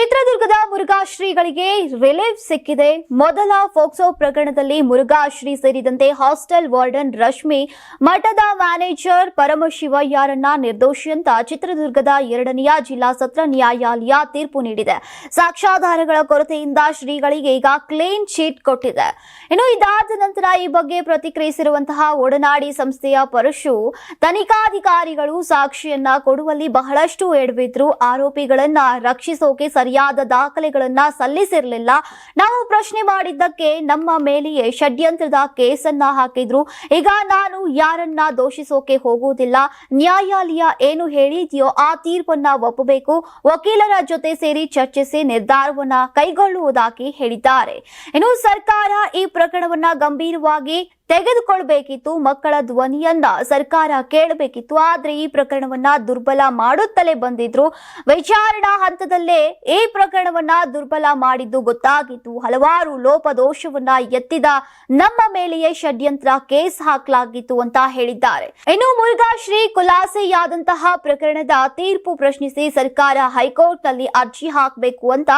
ಚಿತ್ರದುರ್ಗದ ಮುರುಘಾ ಶ್ರೀಗಳಿಗೆ ರಿಲೀಫ್ ಸಿಕ್ಕಿದೆ. ಮೊದಲ ಫೋಕ್ಸೋ ಪ್ರಕರಣದಲ್ಲಿ ಮುರುಘಾಶ್ರೀ ಸೇರಿದಂತೆ ಹಾಸ್ಟೆಲ್ ವಾರ್ಡನ್ ರಶ್ಮಿ, ಮಠದ ಮ್ಯಾನೇಜರ್ ಪರಮಶಿವಯ್ಯರನ್ನ ನಿರ್ದೋಷಿ ಅಂತ ಚಿತ್ರದುರ್ಗದ ಎರಡನೆಯ ಜಿಲ್ಲಾ ಸತ್ರ ನ್ಯಾಯಾಲಯ ತೀರ್ಪು ನೀಡಿದೆ. ಸಾಕ್ಷ್ಯಾಧಾರಗಳ ಕೊರತೆಯಿಂದ ಶ್ರೀಗಳಿಗೆ ಈಗ ಕ್ಲೀನ್ ಚೀಟ್ ಕೊಟ್ಟಿದೆ. ಇನ್ನು ಇದಾದ ನಂತರ ಈ ಬಗ್ಗೆ ಪ್ರತಿಕ್ರಿಯಿಸಿರುವಂತಹ ಒಡನಾಡಿ ಸಂಸ್ಥೆಯ ಪರಶು, ತನಿಖಾಧಿಕಾರಿಗಳು ಸಾಕ್ಷಿಯನ್ನ ಕೊಡುವಲ್ಲಿ ಬಹಳಷ್ಟು ಎಡವಿದ್ರು. ಆರೋಪಿಗಳನ್ನ ರಕ್ಷಿಸೋಕೆ ಸರಿಯಾದ ದಾಖಲೆಗಳನ್ನ ಸಲ್ಲಿಸಿರಲಿಲ್ಲ. ನಾವು ಪ್ರಶ್ನೆ ಮಾಡಿದ್ದಕ್ಕೆ ನಮ್ಮ ಮೇಲೆಯೇ ಷಡ್ಯಂತ್ರದ ಕೇಸನ್ನ ಹಾಕಿದ್ರು. ಈಗ ನಾನು ಯಾರನ್ನ ದೋಷಿಸೋಕೆ ಹೋಗುವುದಿಲ್ಲ? ನ್ಯಾಯಾಲಯ ಏನು ಹೇಳಿದೆಯೋ ಆ ತೀರ್ಪನ್ನ ಒಪ್ಪಬೇಕು. ವಕೀಲರ ಜೊತೆ ಸೇರಿ ಚರ್ಚಿಸಿ ನಿರ್ಧಾರವನ್ನ ಕೈಗೊಳ್ಳುವುದಾಗಿ ಹೇಳಿದ್ದಾರೆ. ಇನ್ನು ಸರ್ಕಾರ ಈ ಪ್ರಕರಣವನ್ನ ಗಂಭೀರವಾಗಿ ತೆಗೆದುಕೊಳ್ಬೇಕಿತ್ತು, ಮಕ್ಕಳ ಧ್ವನಿಯನ್ನ ಸರ್ಕಾರ ಕೇಳಬೇಕಿತ್ತು. ಆದ್ರೆ ಈ ಪ್ರಕರಣವನ್ನ ದುರ್ಬಲ ಮಾಡುತ್ತಲೇ ಬಂದಿದ್ರು. ವಿಚಾರಣಾ ಹಂತದಲ್ಲೇ ಈ ಪ್ರಕರಣವನ್ನ ದುರ್ಬಲ ಮಾಡಿದ್ದು ಗೊತ್ತಾಗಿತ್ತು. ಹಲವಾರು ಲೋಪದೋಷವನ್ನ ಎತ್ತಿದ ನಮ್ಮ ಮೇಲೆಯೇ ಷಡ್ಯಂತ್ರ ಕೇಸ್ ಹಾಕಲಾಗಿತ್ತು ಅಂತ ಹೇಳಿದ್ದಾರೆ. ಇನ್ನು ಮುರುಘಾ ಶ್ರೀ ಖುಲಾಸೆಯಾದಂತಹ ಪ್ರಕರಣದ ತೀರ್ಪು ಪ್ರಶ್ನಿಸಿ ಸರ್ಕಾರ ಹೈಕೋರ್ಟ್ನಲ್ಲಿ ಅರ್ಜಿ ಹಾಕಬೇಕು ಅಂತ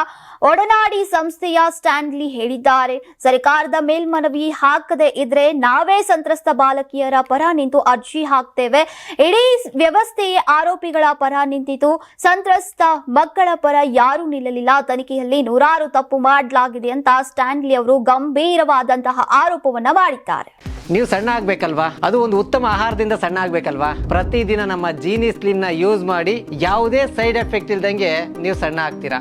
ಒಡನಾಡಿ ಸಂಸ್ಥೆಯ ಸ್ಟ್ಯಾಂಡ್ಲಿ ಹೇಳಿದ್ದಾರೆ. ಸರ್ಕಾರದ ಮೇಲ್ಮನವಿ ಹಾಕದೆ ಇದ್ರೆ ನಾವೇ ಸಂತ್ರಸ್ತ ಬಾಲಕಿಯರ ಪರ ನಿಂತು ಅರ್ಜಿ ಹಾಕ್ತೇವೆ. ಇಡೀ ವ್ಯವಸ್ಥೆಯೇ ಆರೋಪಿಗಳ ಪರ ನಿಂತಿತು. ಸಂತ್ರಸ್ತ ಮಕ್ಕಳ ಪರ ಯಾರೂ ನಿಲ್ಲಲಿಲ್ಲ. ತನಿಖೆಯಲ್ಲಿ ನೂರಾರು ತಪ್ಪು ಮಾಡಲಾಗಿದೆ ಅಂತ ಸ್ಟ್ಯಾನ್ಲಿ ಅವರು ಗಂಭೀರವಾದಂತಹ ಆರೋಪವನ್ನ ಮಾಡಿದ್ದಾರೆ. ನೀವು ಸಣ್ಣ ಆಗ್ಬೇಕಲ್ವಾ? ಅದು ಒಂದು ಉತ್ತಮ ಆಹಾರದಿಂದ ಸಣ್ಣ ಆಗ್ಬೇಕಲ್ವಾ? ಪ್ರತಿದಿನ ನಮ್ಮ ಜೀನಿ ಸ್ಲಿಮ್ನ ಯೂಸ್ ಮಾಡಿ ಯಾವುದೇ ಸೈಡ್ ಎಫೆಕ್ಟ್ ಇಲ್ದಂಗೆ ನೀವು ಸಣ್ಣ ಆಗ್ತೀರಾ?